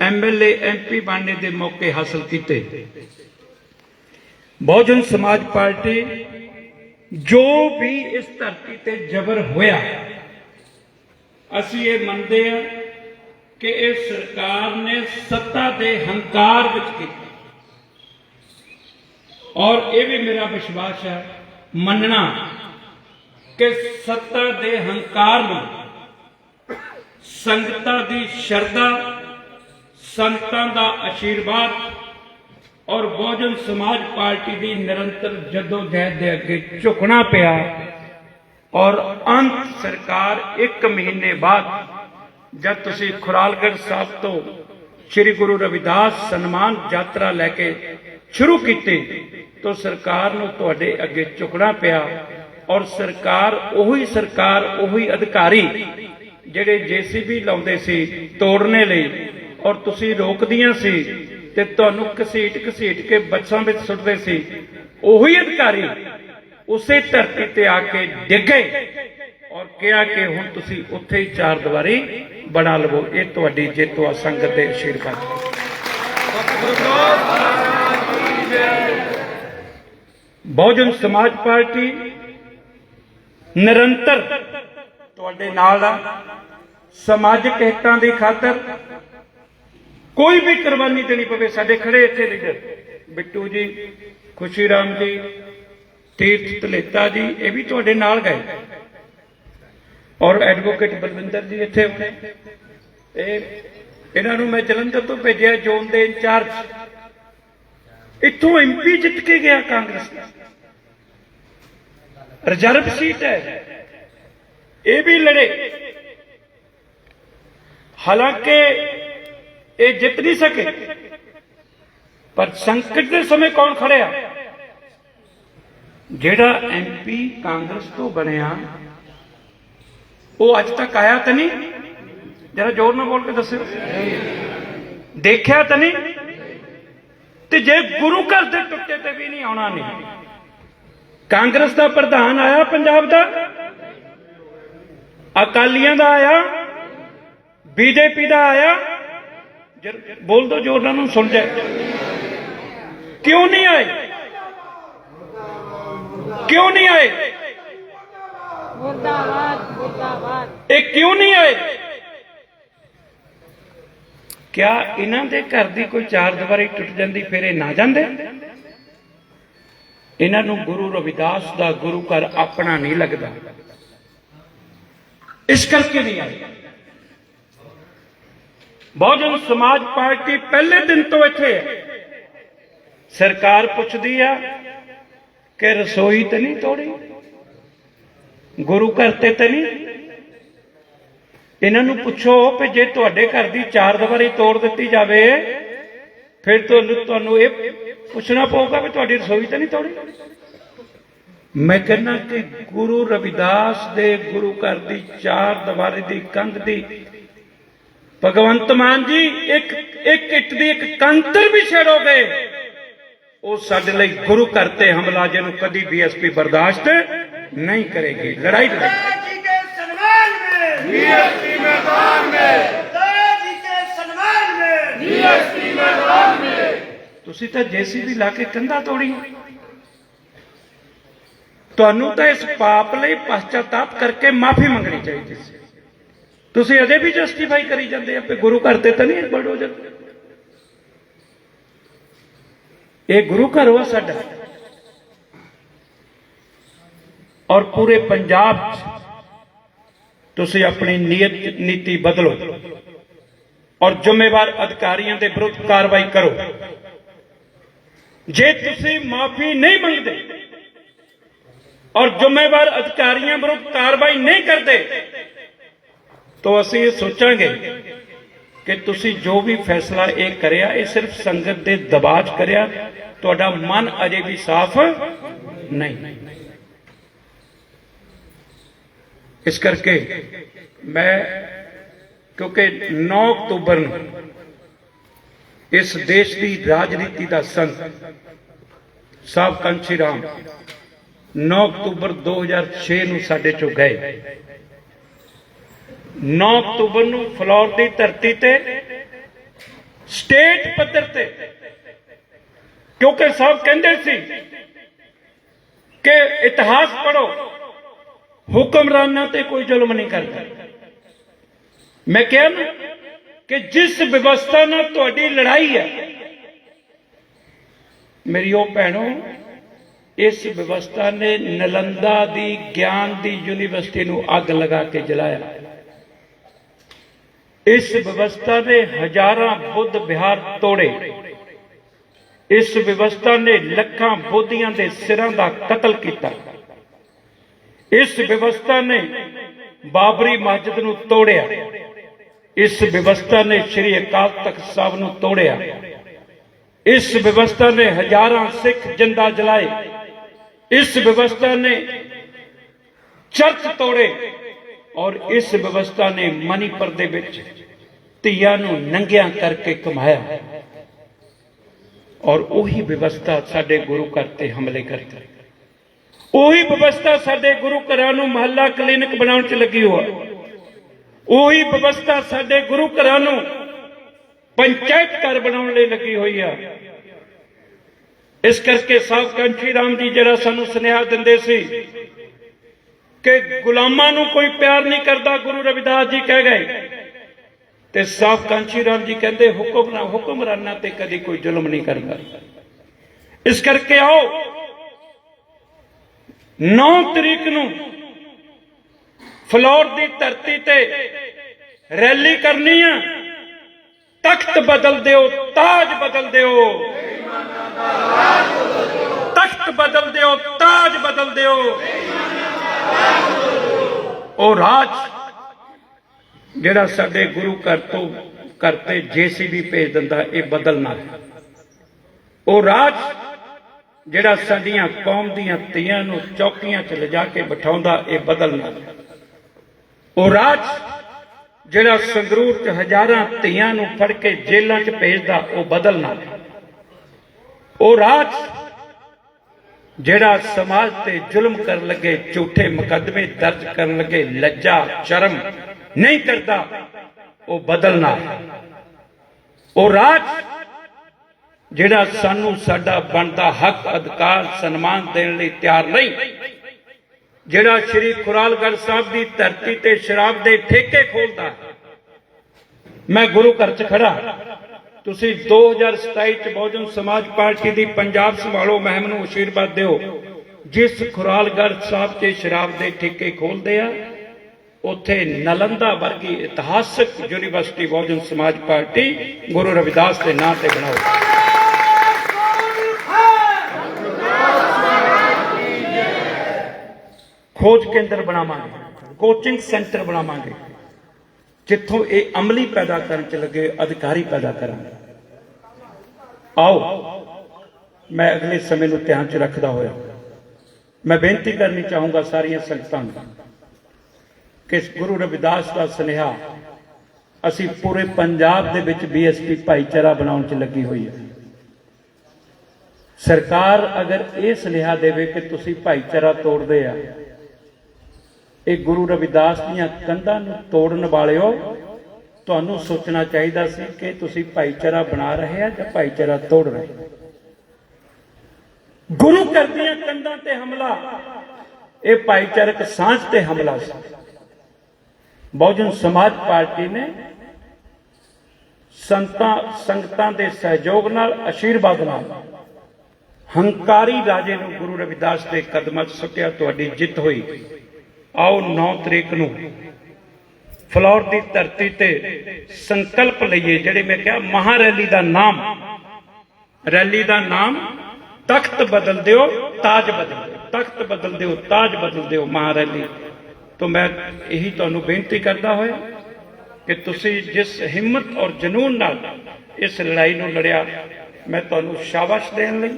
MLA, MP ਬਣਨੇ ਦੇ ਮੌਕੇ ਹਾਸਲ ਕੀਤੇ। ਬਹੁਜਨ ਸਮਾਜ ਪਾਰਟੀ ਜੋ ਵੀ ਇਸ ਧਰਤੀ ਤੇ ਜ਼ਬਰ ਹੋਇਆ, ਅਸੀਂ ਇਹ ਮੰਨਦੇ ਹਾਂ ਕਿ ਇਹ ਸਰਕਾਰ ਨੇ ਸੱਤਾ ਦੇ ਹੰਕਾਰ ਵਿੱਚ ਕੀਤਾ। ਔਰ ਇਹ ਵੀ ਮੇਰਾ ਵਿਸ਼ਵਾਸ ਹੈ, ਮੰਨਣਾ ਕਿ ਸੱਤਾ ਦੇ ਹੰਕਾਰ ਨੂੰ, ਸੰਗਤਾਂ ਦੀ ਸ਼ਰਧਾ ਸੰਤਾਂ ਦਾ ਆਸ਼ੀਰਵਾਦ ਔਰ ਬਹੁਜਨ ਸਮਾਜ ਪਾਰਟੀ ਦੀ ਨਿਰੰਤਰ ਜਦੋਜਹਿਦ ਦੇ ਅੱਗੇ ਝੁਕਣਾ ਪਿਆ ਔਰ ਅੰਤ ਸਰਕਾਰ 1 ਮਹੀਨੇ ਬਾਅਦ ਜਦ ਤੁਸੀਂ ਖੁਰਾਲਗੜ੍ਹ ਸਾਹਿਬ ਤੋਂ ਸ੍ਰੀ ਗੁਰੂ ਰਵਿਦਾਸ ਸਨਮਾਨ ਯਾਤਰਾ ਲੈ ਕੇ ਸ਼ੁਰੂ ਕੀਤੀ, ਤਾਂ ਸਰਕਾਰ ਨੂੰ ਤੁਹਾਡੇ ਅੱਗੇ ਝੁਕਣਾ ਪਿਆ ਔਰ ਸਰਕਾਰ ਉਹੀ ਸਰਕਾਰ, ਉਹੀ ਅਧਿਕਾਰੀ ਜਿਹੜੇ ਜੀਸੀਬੀ ਲਾਉਂਦੇ ਸੀ ਤੋੜਨੇ ਲਈ ਔਰ ਤੁਸੀਂ ਰੋਕਦੀਆਂ ਸੀ ਤੇ ਤੁਹਾਨੂੰ ਘਸੀਟ ਘਸੀਟ ਕੇ ਬੱਸਾਂ ਵਿੱਚ ਸੁੱਟਦੇ ਸੀ। ਉਹੀ ਅਧਿਕਾਰੀ ਉਸੇ ਧਰਤੀ ਤੇ ਆ ਕੇ ਡਿੱਗੇ ਔਰ ਕਿਹਾ ਕਿ ਹੁਣ ਤੁਸੀਂ ਉੱਥੇ ਹੀ ਚਾਰ ਦੀਵਾਰੀ ਬਣਾ ਲਵੋ। ਇਹ ਤੁਹਾਡੀ ਜਿੱਤ ਆ ਸੰਗਤ ਦੇ ਆਸ਼ੀਰਵਾਦ ਬਹੁਜਨ ਸਮਾਜ ਪਾਰਟੀ ਨਿਰੰਤਰ ਤੁਹਾਡੇ ਨਾਲ ਆ। ਸਮਾਜਿਕ ਹਿੱਤਾਂ ਦੀ ਖਾਤਰ ਕੋਈ ਵੀ ਕੁਰਬਾਨੀ ਦੇਣੀ ਪਵੇ, ਸਾਡੇ ਖੜੇ ਇੱਥੇ ਲੀਡਰ। ਬਿੱਟੂ ਜੀ ਖੁਸ਼ੀ ਰਾਮ ਜੀ, ਤੀਰਥ ਤਲੇਤਾ ਜੀ, ਇਹ ਵੀ ਤੁਹਾਡੇ ਨਾਲ ਗਏ। ਔਰ ਐਡਵੋਕੇਟ ਬਲਵਿੰਦਰ ਜੀ ਇੱਥੇ ਹੋਣੇ। ਇਹ, ਇਹਨਾਂ ਨੂੰ ਮੈਂ ਜਲੰਧਰ ਤੋਂ ਭੇਜਿਆ ਜ਼ੋਨ ਦੇ ਇੰਚਾਰਜ। ਇੱਥੋਂ ਐਮਪੀ ਜਿੱਤ ਕੇ ਗਿਆ ਕਾਂਗਰਸ। ਰਿਜ਼ਰਵ ਸੀਟ ਹੈ। ਇਹ ਵੀ ਲੜੇ। ਹਾਲਾਂਕਿ ਇਹ ਜਿੱਤ ਨਹੀਂ ਸਕੇ। ਪਰ ਸੰਕਟ ਦੇ ਸਮੇਂ ਕੌਣ ਖੜਿਆ? ਜਿਹੜਾ ਐਮਪੀ ਕਾਂਗਰਸ ਤੋਂ ਬਣਿਆ, ਉਹ ਅੱਜ ਤੱਕ ਆਇਆ ਤਾਂ ਨਹੀਂ? ਜਰਾ ਜ਼ੋਰ ਨਾਲ ਬੋਲ ਕੇ ਦੱਸਿਓ। ਦੇਖਿਆ ਤਾਂ ਨਹੀਂ? ਤੇ ਜੇ ਗੁਰੂ ਘਰ ਦੇ ਟੁੱਟੇ ਤੇ ਵੀ ਨਹੀਂ ਆਉਣਾ ਨਹੀਂ। ਕਾਂਗਰਸ ਦਾ ਪ੍ਰਧਾਨ ਆਇਆ ਪੰਜਾਬ ਦਾ। ਅਕਾਲੀਆਂ ਦਾ ਆਇਆ। ਬੀਜੇਪੀ ਦਾ ਆਇਆ। ਬੋਲ ਦੋ ਜੋਰ ਨਾਲ ਨੂੰ ਸੁਣ ਜਾਏ। ਕਿਉਂ ਨਹੀਂ ਆਏ? ਕਿਉਂ ਨਹੀਂ ਆਏ? ਮੁਰਦਾਬਾਦ ਮੁਰਦਾਬਾਦ। ਇਹ ਕਿਉਂ ਨਹੀਂ ਆਏ? ਕਿਆ ਇਹਨਾਂ ਦੇ ਘਰ ਦੀ ਕੋਈ ਚਾਰ ਦੀਵਾਰੀ ਟੁੱਟ ਜਾਂਦੀ ਫਿਰ ਇਹ ਨਾ ਜਾਂਦੇ? ਇਹਨਾਂ ਨੂੰ ਗੁਰੂ ਰਵਿਦਾਸ ਦਾ ਗੁਰੂ ਘਰ ਆਪਣਾ ਨਹੀਂ ਲੱਗਦਾ। ਇਸ ਕਰਕੇ ਨਹੀਂ ਆਏ। ਬਹੁਜਨ ਸਮਾਜ ਪਾਰਟੀ ਪਹਿਲੇ ਦਿਨ ਤੋਂ ਇੱਥੇ ਹੈ। ਸਰਕਾਰ ਪੁੱਛਦੀ ਆ ਕਿ ਰਸੋਈ ਤੇ ਨਹੀਂ ਤੋੜੀ, ਗੁਰੂ ਘਰ ਤੇ ਤੇ ਨਹੀਂ। ਇਹਨਾਂ ਨੂੰ ਪੁੱਛੋ ਕਿ ਜੇ ਤੁਹਾਡੇ ਘਰ ਦੀ ਚਾਰ ਦੀਵਾਰੀ ਤੋੜ ਦਿੱਤੀ ਜਾਵੇ, ਫਿਰ ਤੁਹਾਨੂੰ ਤੁਹਾਨੂੰ ਇਹ ਪੁੱਛਣਾ ਪਊਗਾ ਵੀ ਤੁਹਾਡੀ ਰਸੋਈ ਤਾਂ ਨਹੀਂ ਤੋੜੀ। ਮੈਂ ਕਹਿੰਦਾ ਕਿ ਗੁਰੂ ਰਵਿਦਾਸ ਦੇ ਗੁਰੂ ਘਰ ਦੀ ਚਾਰ ਦੀਵਾਰੀ ਦੀ ਕੰਧ ਦੀ ਭਗਵੰਤ ਮਾਨ ਜੀ ਇੱਕ ਇੱਕ ਇੱਟ ਦੀ ਇੱਕ ਕੰਤਰ ਵੀ ਛੇੜੋਗੇ? ਉਹ ਸਾਡੇ ਲਈ ਗੁਰੂ ਘਰ ਤੇ ਹਮਲਾ ਜਿਹਨੂੰ ਕਦੀ ਬੀਐਸਪੀ ਬਰਦਾਸ਼ਤ ਨਹੀਂ ਕਰੇਗੀ। ਲੜਾਈ ਲੜੇ। ਜੀ ਕੇ ਸਨਮਾਨ ਮੇ ਬੀਐਸਪੀ ਮੈਦਾਨ ਮੇ ਜੀ ਕੇ ਸਨਮਾਨ ਮੇ ਬੀਐਸਪੀ ਮੈਦਾਨ ਮੇ ਤੁਸੀਂ ਤਾਂ ਜੇਸੀਬੀ ਲਾ ਕੇ ਕੰਧਾ ਤੋੜੀ ਤੁਹਾਨੂੰ ਤਾਂ ਇਸ ਪਾਪ ਲਈ ਪਛਤਾਤਾਪ ਕਰਕੇ ਮਾਫੀ ਮੰਗਣੀ ਚਾਹੀਦੀ ਸੀ। ਤੁਸੀਂ ਅਜੇ ਵੀ ਜਸਟੀਫਾਈ ਕਰੀ ਜਾਂਦੇ ਆ ਕਿ ਗੁਰੂ ਘਰ ਤੇ ਤਾਂ ਨਹੀਂ ਬਲਡੋਜ਼ਰ ਇਹ ਗੁਰੂ ਘਰ ਵਾ ਸਾਡਾ। ਔਰ ਪੂਰੇ ਪੰਜਾਬ ਤੁਸੀਂ ਆਪਣੀ ਨੀਅਤ, ਨੀਤੀ ਬਦਲੋ ਔਰ ਜ਼ਿੰਮੇਵਾਰ ਅਧਿਕਾਰੀਆਂ ਦੇ ਵਿਰੁੱਧ ਕਾਰਵਾਈ ਕਰੋ। ਜੇ ਤੁਸੀਂ ਮਾਫੀ ਨਹੀਂ ਮੰਗਦੇ ਔਰ ਜ਼ਿੰਮੇਵਾਰ ਅਧਿਕਾਰੀਆਂ ਵਿਰੁੱਧ ਕਾਰਵਾਈ ਨਹੀਂ ਕਰਦੇ ਤਾਂ ਅਸੀਂ ਇਹ ਸੋਚਾਂਗੇ ਕਿ ਤੁਸੀਂ ਜੋ ਵੀ ਫੈਸਲਾ ਇਹ ਕਰਿਆ, ਇਹ ਸਿਰਫ ਸੰਗਤ ਦੇ ਦਬਾਅ 'ਚ ਕਰਿਆ, ਤੁਹਾਡਾ ਮਨ ਅਜੇ ਵੀ ਸਾਫ਼ ਨਹੀਂ। ਇਸ ਕਰਕੇ ਮੈਂ, ਕਿਉਂਕਿ 9 ਅਕਤੂਬਰ ਨੂੰ ਇਸ ਦੇਸ਼ ਦੀ ਰਾਜਨੀਤੀ ਦਾ ਸੰਤ ਸਾਹਿਬ ਕੰਚੀ ਰਾਮ 9 ਅਕਤੂਬਰ 2006 ਨੂੰ ਸਾਡੇ ਚੋਂ ਗਏ। 9 ਅਕਤੂਬਰ ਨੂੰ ਫਲੋਰ ਦੀ ਧਰਤੀ ਤੇ, ਸਟੇਟ ਪੱਧਰ ਤੇ। ਕਿਉਂਕਿ ਸਭ ਕਹਿੰਦੇ ਸੀ ਕਿ ਇਤਿਹਾਸ ਪੜੋ ਹੁਕਮਰਾਨਾਂ ਤੇ ਕੋਈ ਜ਼ੁਲਮ ਨਹੀਂ ਕਰਦਾ। ਮੈਂ ਕਿਹਾ ਨਾ ਕਿ ਜਿਸ ਵਿਵਸਥਾ ਨਾਲ ਤੁਹਾਡੀ ਲੜਾਈ ਹੈ, ਮੇਰੀ ਉਹ ਭੈਣੋ, ਇਸ ਵਿਵਸਥਾ ਨੇ ਨਲੰਦਾ ਦੀ ਗਿਆਨ ਦੀ ਯੂਨੀਵਰਸਿਟੀ ਨੂੰ ਅੱਗ ਲਗਾ ਕੇ ਜਲਾਇਆ। ਇਸ ਵਿਵਸਥਾ ਨੇ ਹਜ਼ਾਰਾਂ ਬੁੱਧ ਵਿਹਾਰ ਤੋੜੇ। ਇਸ ਵਿਵਸਥਾ ਨੇ ਲੱਖਾਂ ਬੋਧੀਆਂ ਦੇ ਸਿਰਾਂ ਦਾ ਕਤਲ ਕੀਤਾ। ਇਸ ਵਿਵਸਥਾ ਨੇ ਬਾਬਰੀ ਮਸਜਿਦ ਨੂੰ ਤੋੜਿਆ। ਇਸ ਵਿਵਸਥਾ ਨੇ ਸ੍ਰੀ ਅਕਾਲ ਤਖਤ ਸਾਹਿਬ ਨੂੰ ਤੋੜਿਆ। ਇਸ ਵਿਵਸਥਾ ਨੇ ਹਜ਼ਾਰਾਂ ਸਿੱਖ ਜਿੰਦਾ ਜਲਾਏ। ਇਸ ਵਿਵਸਥਾ ਨੇ ਚਰਚ ਤੋੜੇ। ਔਰ ਇਸ ਵਿਵਸਥਾ ਨੇ ਮਨੀਪੁਰ ਦੇ ਵਿੱਚ ਧੀਆਂ ਨੂੰ ਨੰਗਿਆਂ ਕਰਕੇ ਕਮਾਇਆ। ਔਰ ਉਹੀ ਵਿਵਸਥਾ ਸਾਡੇ ਗੁਰੂ ਘਰ ਤੇ ਹਮਲੇ ਕਰਦੀ ਉਹੀ ਵਿਵਸਥਾ ਸਾਡੇ ਗੁਰੂ ਘਰਾਂ ਨੂੰ ਮਹੱਲਾ ਕਲੀਨਿਕ ਬਣਾਉਣ 'ਚ ਲੱਗੀ ਹੋਆ। ਉਹੀ ਵਿਵਸਥਾ ਸਾਡੇ ਗੁਰੂ ਘਰਾਂ ਨੂੰ ਪੰਚਾਇਤ ਘਰ ਬਣਾਉਣ ਲਈ ਲੱਗੀ ਹੋਈ ਆ। ਇਸ ਕਰਕੇ ਸਾਹਿਬ ਕੰਠੀ ਰਾਮ ਜੀ ਜਿਹੜਾ ਸਾਨੂੰ ਸੁਨੇਹਾ ਦਿੰਦੇ ਸੀ ਕਿ ਗੁਲਾਮਾਂ ਨੂੰ ਕੋਈ ਪਿਆਰ ਨਹੀਂ ਕਰਦਾ, ਗੁਰੂ ਰਵਿਦਾਸ ਜੀ ਕਹਿ ਗਏ। ਤੇ ਸਾਫ਼ ਕਾਂਚੀ ਰਾਮ ਜੀ ਕਹਿੰਦੇ ਹੁਕਮਰਾ ਹੁਕਮਰਾਨਾਂ ਤੇ ਕਦੀ ਕੋਈ ਜ਼ੁਲਮ ਨਹੀਂ ਕਰਦਾ। ਇਸ ਕਰਕੇ ਆਓ 9 ਤਰੀਕ ਨੂੰ ਫਲੋਰ ਦੀ ਧਰਤੀ ਤੇ ਰੈਲੀ ਕਰਨੀ ਆ। ਤਖਤ ਬਦਲ ਦਿਓ, ਤਾਜ ਬਦਲ ਦਿਓ। ਤਖਤ ਬਦਲ ਦਿਓ, ਤਾਜ ਬਦਲ ਦਿਓ। ਉਹ ਰਾਜ ਜਿਹੜਾ ਸਾਡੇ ਗੁਰੂ ਘਰ ਤੋਂ ਘਰ ਜੀਸੀਬੀ ਭੇਜ ਦਿੰਦਾ, ਇਹ ਬਦਲਣਾ ਹੈ। ਉਹ ਰਾਜ ਜਿਹੜਾ ਸਾਡੀਆਂ ਕੌਮ ਦੀਆਂ ਧੀਆਂ ਨੂੰ ਚੌਕੀਆਂ 'ਚ ਲਿਜਾ ਕੇ ਬਿਠਾਉਂਦਾ, ਇਹ ਬਦਲਣਾ ਹੈ। ਉਹ ਰਾਜ ਜਿਹੜਾ ਸੰਗਰੂਰ 'ਚ ਹਜ਼ਾਰਾਂ ਧੀਆਂ ਨੂੰ ਫੜ ਕੇ ਜੇਲ੍ਹਾਂ 'ਚ ਭੇਜਦਾ, ਉਹ ਬਦਲਣਾ ਹੈ। ਉਹ ਰਾਜ ਜਿਹੜਾ ਸਮਾਜ ਤੇ ਜ਼ੁਲਮ ਕਰਨ ਲੱਗੇ, ਝੂਠੇ ਮੁਕੱਦਮੇ ਦਰਜ ਕਰਨ ਲੱਗੇ, ਲੱਜਾ, ਸ਼ਰਮ ਨਹੀਂ ਕਰਦਾ, ਉਹ ਬਦਲਣਾ। ਉਹ ਰਾਜ ਜਿਹੜਾ ਸਾਨੂੰ ਸਾਡਾ ਬਣਦਾ ਹੱਕ, ਅਧਿਕਾਰ, ਸਨਮਾਨ ਦੇਣ ਲਈ ਤਿਆਰ ਨਹੀਂ, ਜਿਹੜਾ ਸ਼੍ਰੀ ਖੁਰਾਲਗੜ੍ਹ ਸਾਹਿਬ ਦੀ ਧਰਤੀ ਤੇ ਸ਼ਰਾਬ ਦੇ ਠੇਕੇ ਖੋਲਦਾ। ਮੈਂ ਗੁਰੂ ਘਰ 'ਚ ਖੜਾ ਤੁਸੀਂ 2027 ਚ ਬਹੁਜਨ ਸਮਾਜ ਪਾਰਟੀ ਦੀ ਪੰਜਾਬ ਸੰਭਾਲੋ ਮਹਿਮ ਨੂੰ ਅਸ਼ੀਰਵਾਦ ਦਿਓ। ਜਿਸ ਖੁਰਾਲਗੜ ਸਾਹਿਬ 'ਚ ਸ਼ਰਾਬ ਦੇ ਠੇਕੇ ਖੋਲਦੇ ਆ, ਉੱਥੇ ਨਲੰਦਾ ਵਰਗੀ ਇਤਿਹਾਸਕ ਯੂਨੀਵਰਸਿਟੀ ਬਹੁਜਨ ਸਮਾਜ ਪਾਰਟੀ ਗੁਰੂ ਰਵਿਦਾਸ ਦੇ ਨਾਂ ਤੇ ਬਣਾਓ। ਖੋਜ ਕੇਂਦਰ ਬਣਾਵਾਂਗੇ ਕੋਚਿੰਗ ਸੈਂਟਰ ਬਣਾਵਾਂਗੇ। ਜਿੱਥੋਂ ਇਹ ਅਮਲੀ ਪੈਦਾ ਕਰਨ ਚ ਲੱਗੇ, ਅਧਿਕਾਰੀ ਪੈਦਾ ਕਰਾਂਗੇ ਆਓ, ਮੈਂ ਅਗਲੇ ਸਮੇਂ ਨੂੰ ਧਿਆਨ ਚ ਰੱਖਦਾ ਹੋਇਆ। ਮੈਂ ਬੇਨਤੀ ਕਰਨੀ ਚਾਹੂੰਗਾ ਸਾਰੀਆਂ ਸੰਗਤਾਂ ਨੂੰ ਕਿ ਗੁਰੂ ਰਵਿਦਾਸ ਦਾ ਸੁਨੇਹਾ ਅਸੀਂ ਪੂਰੇ ਪੰਜਾਬ ਦੇ ਵਿੱਚ ਬੀਐਸਪੀ ਭਾਈਚਾਰਾ ਬਣਾਉਣ ਚ ਲੱਗੀ ਹੋਈ ਹੈ। ਸਰਕਾਰ ਅਗਰ ਇਹ ਸੁਨੇਹਾ ਦੇਵੇ ਕਿ ਤੁਸੀਂ ਭਾਈਚਾਰਾ ਤੋੜਦੇ ਆ ਇਹ ਗੁਰੂ ਰਵਿਦਾਸ ਦੀਆਂ ਕੰਧਾਂ ਨੂੰ ਤੋੜਨ ਵਾਲਿਓ, ਤੁਹਾਨੂੰ ਸੋਚਣਾ ਚਾਹੀਦਾ ਸੀ ਕਿ ਤੁਸੀਂ ਭਾਈਚਾਰਾ ਬਣਾ ਰਹੇ ਆ ਜਾਂ ਭਾਈਚਾਰਾ ਤੋੜ ਰਹੇ ਹੋ। ਗੁਰੂ ਘਰ ਦੀਆਂ ਕੰਧਾਂ ਤੇ ਹਮਲਾ, ਇਹ ਭਾਈਚਾਰਕ ਸਾਂਝ ਤੇ ਹਮਲਾ ਸੀ ਬਹੁਜਨ ਸਮਾਜ ਪਾਰਟੀ ਨੇ ਸੰਤਾਂ, ਸੰਗਤਾਂ ਦੇ ਸਹਿਯੋਗ ਨਾਲ ਅਸ਼ੀਰਵਾਦ ਨਾਲ ਹੰਕਾਰੀ ਰਾਜੇ ਨੂੰ ਗੁਰੂ ਰਵਿਦਾਸ ਦੇ ਕਦਮਾਂ 'ਚ ਸੁੱਟਿਆ, ਤੁਹਾਡੀ ਜਿੱਤ ਹੋਈ ਆਓ 9 ਤਰੀਕ ਨੂੰ ਫਲੋਰ ਦੀ ਧਰਤੀ ਤੇ ਸੰਕਲਪ ਲਈਏ, ਜਿਹੜੇ ਮੈਂ ਕਿਹਾ ਮਹਾਰੈਲੀ ਦਾ ਨਾਮ। ਰੈਲੀ ਦਾ ਨਾਮ, ਤਖਤ ਬਦਲ ਦਿਓ, ਤਾਜ ਬਦਲ ਦਿਓ। ਤਖਤ ਬਦਲ ਦਿਓ, ਤਾਜ ਬਦਲ ਦਿਓ ਮਹਾ ਰੈਲੀ ਤੋਂ ਮੈਂ ਇਹੀ ਤੁਹਾਨੂੰ ਬੇਨਤੀ ਕਰਦਾ ਹੋਇਆ ਕਿ ਤੁਸੀਂ ਜਿਸ ਹਿੰਮਤ ਔਰ ਜਨੂਨ ਨਾਲ ਇਸ ਲੜਾਈ ਨੂੰ ਲੜਿਆ, ਮੈਂ ਤੁਹਾਨੂੰ ਸ਼ਾਬਾਸ਼ ਦੇਣ ਲਈ,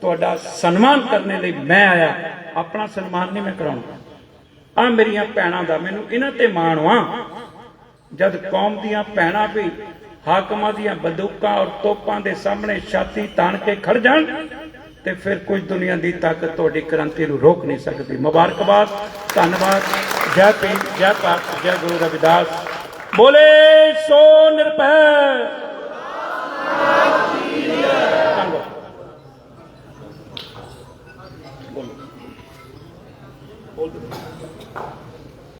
ਤੁਹਾਡਾ ਸਨਮਾਨ ਕਰਨ ਲਈ ਮੈਂ ਆਇਆ। ਆਪਣਾ ਸਨਮਾਨ ਨਹੀਂ ਮੈਂ ਕਰਾਉਣਾ। ਆ ਮੇਰੀਆਂ ਭੈਣਾਂ ਦਾ, ਮੈਨੂੰ ਇਹਨਾਂ ਤੇ ਮਾਣ ਵਾ। ਜਦ ਕੌਮ ਦੀਆਂ ਭੈਣਾਂ ਵੀ ਹਾਕਮਾਂ ਦੀਆਂ ਬੰਦੂਕਾਂ ਔਰ ਤੋਪਾਂ ਦੇ ਸਾਹਮਣੇ ਛਾਤੀ ਤਾਣ ਕੇ ਖੜ ਜਾਣ, ਤੇ ਫਿਰ ਕੋਈ ਦੁਨੀਆ ਦੀ ਤਾਕਤ ਤੁਹਾਡੀ ਕ੍ਰਾਂਤੀ ਨੂੰ ਰੋਕ ਨਹੀਂ ਸਕਦੀ। ਮੁਬਾਰਕਬਾਦ, ਧੰਨਵਾਦ। ਜੈ ਭੀਮ, ਜੈ ਭਾਰਤ, ਜੈ ਗੁਰੂ ਰਵਿਦਾਸ। ਬੋਲੇ, ਸੋ ਨਿਰਭੈ।